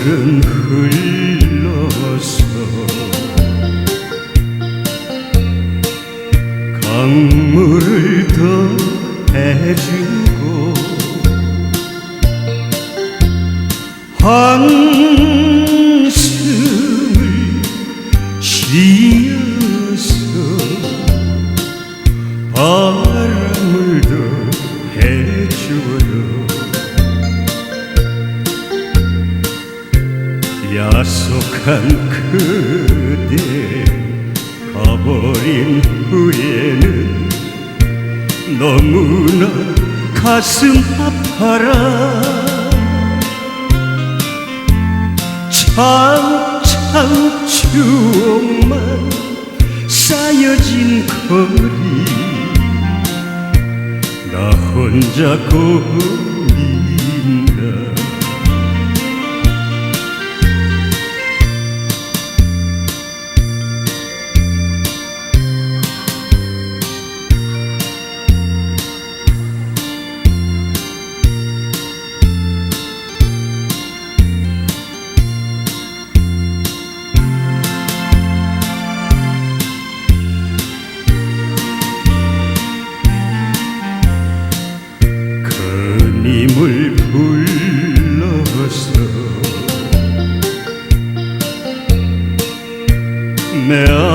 물은 흘러서 강물을 더해주고 한숨을 쉬어서 야속한 그대 가버린 후에는 너무나 가슴 아파라. 차차운 추억만 쌓여진 거리. 나 혼자 고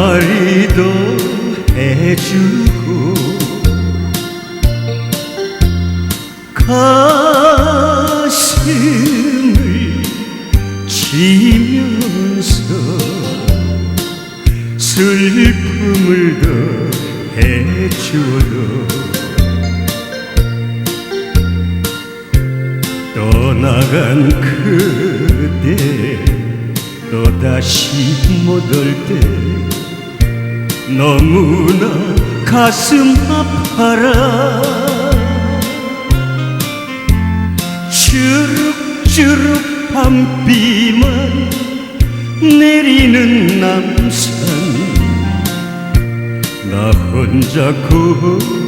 메아리도 해주고 가슴을 치면서 슬픔을 더해주어도 떠나간 그대 또다시 못 올 때 너무나 가슴 아파라. 주룩주룩 밤비만 내리는 남산. 나 혼자 고민다